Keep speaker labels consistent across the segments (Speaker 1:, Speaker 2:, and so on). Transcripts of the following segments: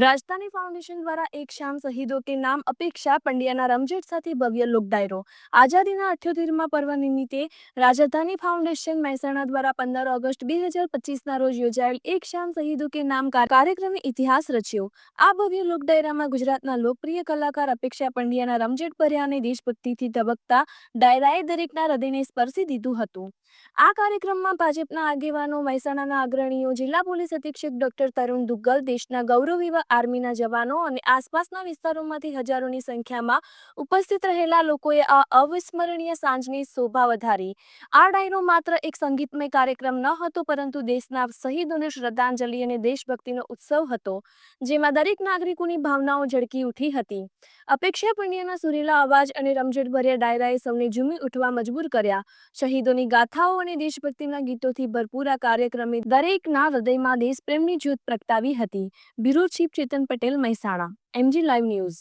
Speaker 1: રાજધાની ફાઉન્ડેશન દ્વારા એક શામ શહીદો કે નામ અપેક્ષા પંડ્યાના રમઝેટ સાથે ભવ્ય લોક ડાયરો આઝાદીના અઠ્યોતેરમાં પર્વ નિમિત્તે રાજધાની ફાઉન્ડેશન મહેસાણા દ્વારા પંદર ઓગસ્ટ બે હજાર પચીસના રોજ યોજાયેલ એક શામ શહીદો કે નામ કાર- કાર્યક્રમે ઇતિહાસ રચ્યો. આ ભવ્ય લોક ડાયરામાં ગુજરાતના લોકપ્રિય કલાકાર અપેક્ષા પંડ્યાના રમઝેટ ભર્યા અને દેશભક્તિથી ધબકતા ડાયરાએ દરેકના હૃદયને સ્પર્શી દીધું હતું. આ કાર્યક્રમમાં ભાજપના આગેવાનો, મહેસાણાના અગ્રણીઓ, જિલ્લા પોલીસ અધિક્ષક ડોક્ટર તરુણ દુગ્ગલ, દેશના ગૌરવ એવા આર્મીના જવાનો અને આસપાસના વિસ્તારોમાંથી હજારોની સંખ્યામાં ઉપસ્થિત રહેલા લોકોએ આ અવિસ્મરણીય સાંજની શોભા વધારી. આ ડાયરો માત્ર એક સંગીતમય કાર્યક્રમ ન હતો, પરંતુ દેશના શહીદોને શ્રદ્ધાંજલિ અને દેશભક્તિનો ઉત્સવ હતો, જેમાં દરેક નાગરિકોની ભાવનાઓ ઝળકી ઉઠી હતી. અપેક્ષા પુણ્યના સુરીલા અવાજ અને રમઝટભર્યા ડાયરાએ સૌને ઝૂમી ઉઠવા મજબૂર કર્યા. શહીદોની ગાથાઓ અને દેશભક્તિના ગીતોથી ભરપૂર આ કાર્યક્રમે દરેકના હૃદયમાં દેશપ્રેમની જ્યોત પ્રગટાવી હતી. Bureau chief Chetan Patel Mehsana M G live news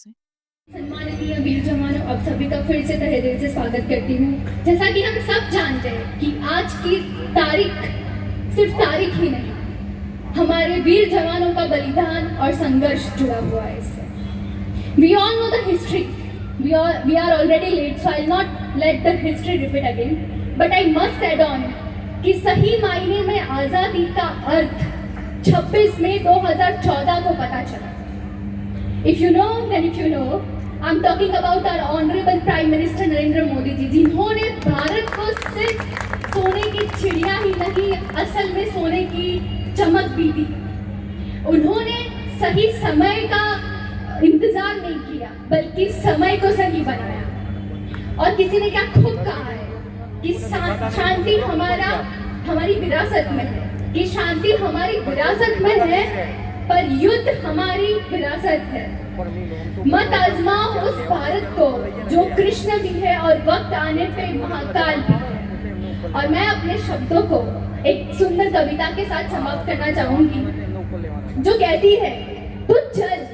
Speaker 2: सम्माननीय वीर जवानों अब सभी का फिर से तहे दिल से स्वागत करती हूँ। जैसा कि हम सब जानते हैं कि आज की तारीख सिर्फ़ तारीख ही नहीं, हमारे वीर जवानों का बलिदान और संघर्ष जुड़ा हुआ है इससे। We all know the history we are we are already late, so i'll not let the history repeat again. But i must add on कि सही मायने में आज़ादी का अर्थ 26 मई 2014 को पता चला। If you know, then if you know, I'm talking about our honorable Prime Minister Narendra Modi ji जिन्होंने भारत को सिर्फ़ सोने की चिड़िया ही नहीं असल में सोने की चमक भी दी। उन्होंने सही समय का इंतज़ार नहीं किया बल्कि समय को सही बनाया। और किसी ने क्या खूब कहा है कि शांति हमारा हमारी विरासत में है। कि शांति हमारी विरासत में है पर युद्ध हमारी विरासत है। मत आजमाओ उस भारत को जो कृष्ण भी है और वक्त आने पे महाकाल भी है। और मैं अपने शब्दों को एक सुंदर कविता के साथ समाप्त करना चाहूँगी जो कहती है तू चल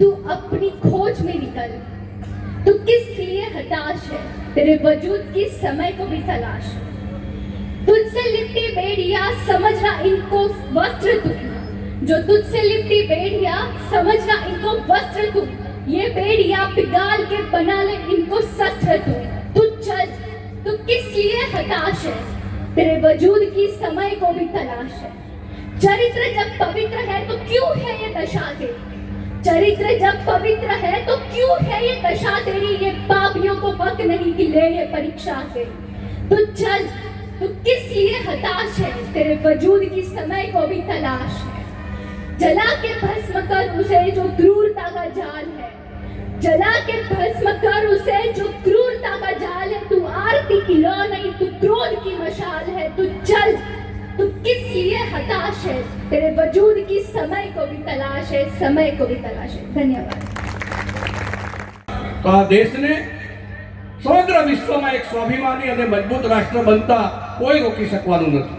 Speaker 2: तू अपनी खोज में निकल। तू किस लिए हताश है? तेरे वजूद की समय को भी तलाश। है तुझसे लिपटी बेड़िया, समझना इनको वस्त्र तू। जो तुझसे लिपटी बेड़िया, समझना इनको वस्त्र तू। ये बेड़िया पिघाल के बना ले इनको शस्त्र तू। तू चल, तू किस लिए हताश है? तेरे वजूद की समय को भी तलाश है। चरित्र जब पवित्र है तो क्यों है ये दशा तेरी? चरित्र जब पवित्र है तो क्यों है ये दशा तेरी? ये पापियों को वक्त नहीं कि ले ये परीक्षा तेरी। तू चल तू किस लिए हताश है तेरे वजूद की समय को भी तलाश है जला के भस्म कर उसे जो क्रूरता का जाल है जला के भस्म कर उसे जो क्रूरता का जाल है तू आरती की लौ नहीं तू क्रोध की मशाल है तू चल तू किस लिए हताश है तेरे वजूद की समय को भी तलाश है समय को भी तलाश है धन्यवाद
Speaker 3: તો આ દેશને સમગ્ર વિશ્વમાં એક સ્વાભિમાની અને મજબૂત રાષ્ટ્ર બનતા કોઈ રોકી શકવાનું નથી.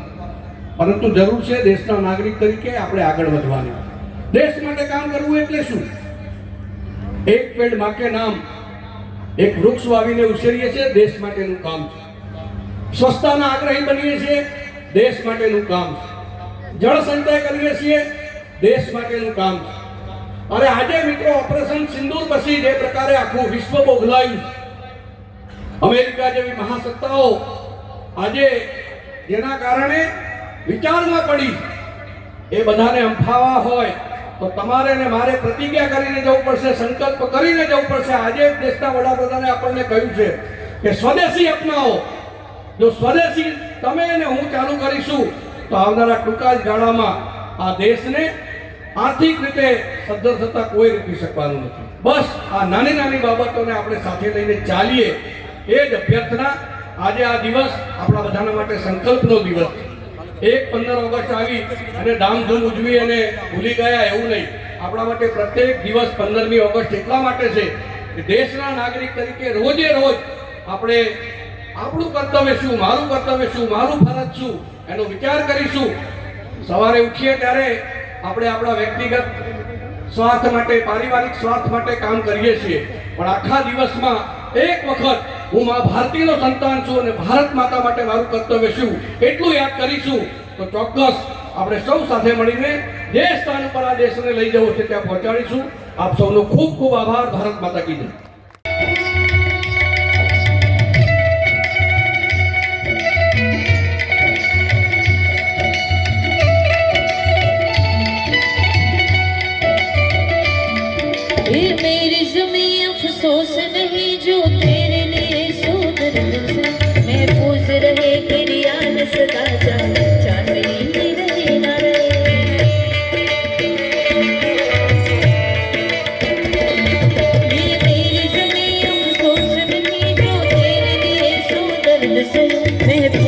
Speaker 3: પરંતુ જરૂર છે દેશના નાગરિક તરીકે આપણે આગળ વધવાની. દેશ માટે કામ કરવું એટલે શું? એક પેડ માકે નામ, એક વૃક્ષ વાવીને ઉછેરીએ છીએ, દેશ માટેનું કામ છે. સ્વચ્છતાના આગ્રહી બનીએ છીએ, દેશ માટેનું કામ છે. જળ સંચય કરીએ છીએ, દેશ માટેનું કામ છે. અને આજે મિત્રો ઓપરેશન સિંદૂર પછી જે પ્રકારે આખું વિશ્વ બોગલાયું અમેરિકા જેવી મહાસત્તાઓ આજે જેના કારણે વિચારમાં પડી એ બધાને અંફાવા હોય, તો તમારે ને મારે પ્રતિજ્ઞા કરીને જવું પડશે, સંકલ્પ કરીને જવું પડશે. આજે દેશના વડાપ્રધાને આપણને કહ્યું છે કે સ્વદેશી અપનાવો. જો સ્વદેશી તમે અને હું ચાલુ કરીશું, તો આવનારા ટૂંકા જ ગાળામાં આ દેશને આર્થિક રીતે સદ્ધર થતા કોઈ રોકી શકવાનું નથી. બસ આ નાની નાની બાબતોને આપણે સાથે લઈને ચાલીએ. એ જ અભ્યર્થના આજે આ દિવસ આપણા બધાના માટે સંકલ્પનો દિવસ એક પંદર ઓગસ્ટ આવી અને ધામધૂમ ઉજવી અને ભૂલી ગયા એવું નહીં. આપણા માટે પ્રત્યેક દિવસ પંદરમી ઓગસ્ટ એટલા માટે છે કે દેશના નાગરિક તરીકે રોજે રોજ આપણે આપણું કર્તવ્ય શું, મારું કર્તવ્ય શું, મારું ફરજ શું, એનો વિચાર કરીશું. સવારે ઉઠીએ ત્યારે આપણે આપણા વ્યક્તિગત સ્વાર્થ માટે, પારિવારિક સ્વાર્થ માટે કામ કરીએ છીએ. પણ આખા દિવસમાં એક વખત હું મા ભારતીનો સંતાન છું અને ભારત માતા માટે મારું કર્તવ્ય શું? એટલું યાદ કરીશું. તો ચોક્કસ
Speaker 4: આપણે સૌ સાથે મળીને જે સ્થાન પર આ દેશને લઈ જવો છે ત્યાં પહોંચાડીશું. આપ સૌનો ખૂબ ખૂબ આભાર. ભારત માતા કી
Speaker 5: से